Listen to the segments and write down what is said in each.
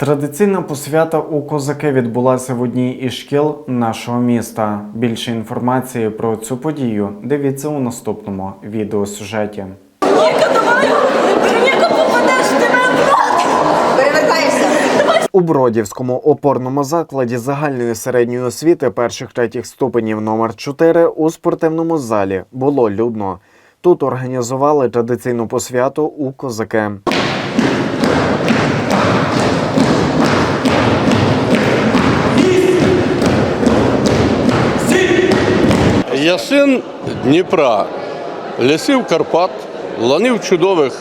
Традиційна посвята у козаки відбулася в одній із шкіл нашого міста. Більше інформації про цю подію дивіться у наступному відеосюжеті. У Бродівському опорному закладі загальної середньої освіти перших третіх ступенів номер 4 у спортивному залі було людно. Тут організували традиційну посвяту у козаки. Я син Дніпра, лісів Карпат, ланів чудових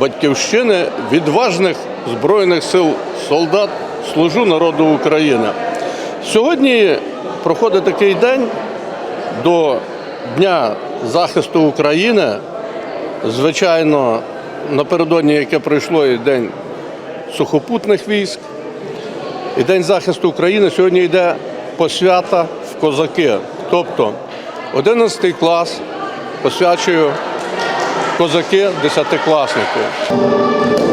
батьківщини, відважних Збройних сил солдат, служу народу України. Сьогодні проходить такий день до Дня захисту України. Звичайно, напередодні, яке пройшло і День сухопутних військ, і День захисту України сьогодні йде посвята в козаки. Тобто 11 клас посвячую козаки козаки десятикласники.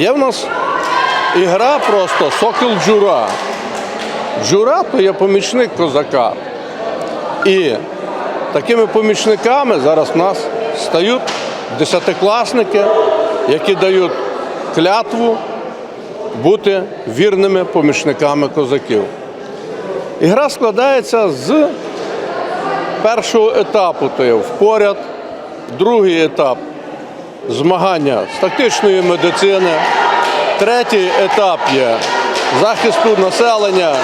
Є в нас ігра просто сокіл джура. Джура то є помічник козака. І такими помічниками зараз в нас стають десятикласники, які дають клятву бути вірними помічниками козаків. Ігра складається з першого етапу, то є впоряд, другий етап змагання з тактичної медицини. Третій етап є захисту населення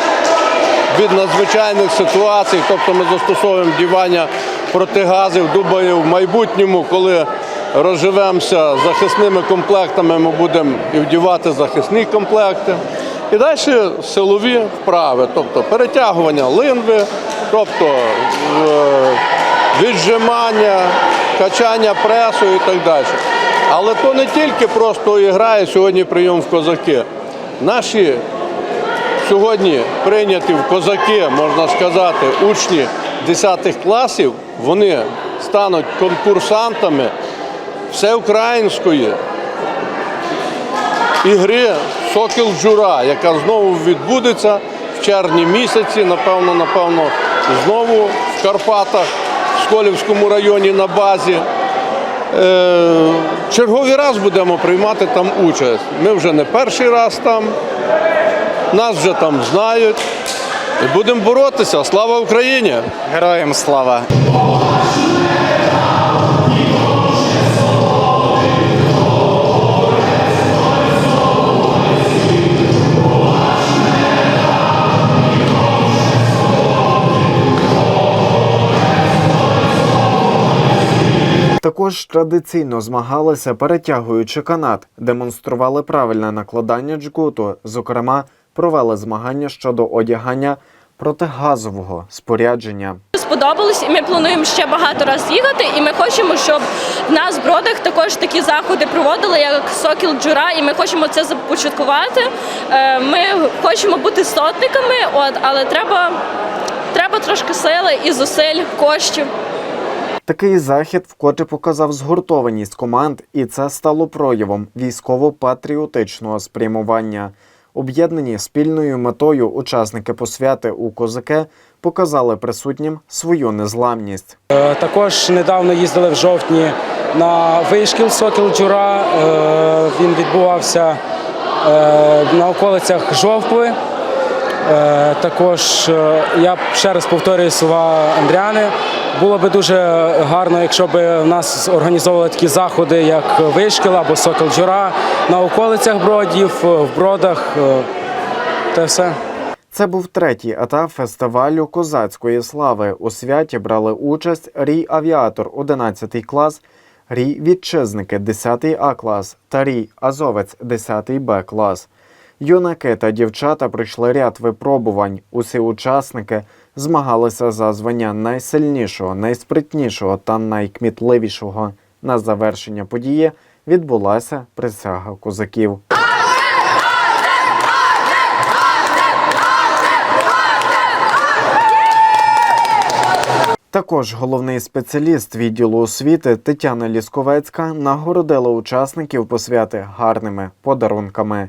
від надзвичайних ситуацій, тобто ми застосовуємо дівання протигазів. Думаю, в майбутньому, коли розживемося захисними комплектами, ми будемо і вдівати захисні комплекти. І далі силові вправи, тобто перетягування линви, тобто е, віджимання, качання пресу і так далі. Але то не тільки просто грає сьогодні прийом в козаки. Наші сьогодні прийняті в козаки, можна сказати, учні 10 класів, вони стануть конкурсантами всеукраїнської ігри Сокіл Джура, яка знову відбудеться в червні місяці, напевно, напевно, знову в Карпатах, Сколівському районі на базі. Е, черговий раз будемо приймати там участь. Ми вже не перший раз там, нас вже там знають. І будемо боротися. Слава Україні! Героям слава! Також традиційно змагалися перетягуючи канат, демонстрували правильне накладання джгуту. Зокрема, провели змагання щодо одягання протигазового спорядження. Сподобалось, і ми плануємо ще багато разів їхати. І ми хочемо, щоб в нас в бродах також такі заходи проводили, як Сокіл Джура, і ми хочемо це започаткувати. Е, Ми хочемо бути сотниками, от але треба, треба трошки сили і зусиль, коштів. Такий захід вкотре показав згуртованість команд, і це стало проявом військово-патріотичного спрямування. Об'єднані спільною метою учасники посвяти у козаки показали присутнім свою незламність. Е, Також недавно їздили в жовтні на вишкіл Сокіл Джура. Е, Він відбувався е, на околицях Жовкви. Е, Також е, я ще раз повторюю слова Андріани. Було би дуже гарно, якщо б в нас організовували такі заходи, як Вишкіл або Сокіл Джура на околицях бродів, е, в бродах. Та все. Це був третій етап фестивалю козацької слави. У святі брали участь Рій Авіатор 11 клас, Рій Вітчизники 10 А клас та Рій Азовець 10 Б клас. Юнаки та дівчата пройшли ряд випробувань. Усі учасники змагалися за звання найсильнішого, найспритнішого та найкмітливішого. На завершення події відбулася присяга козаків. Також головний спеціаліст відділу освіти Тетяна Лісковецька нагородила учасників посвяти гарними подарунками.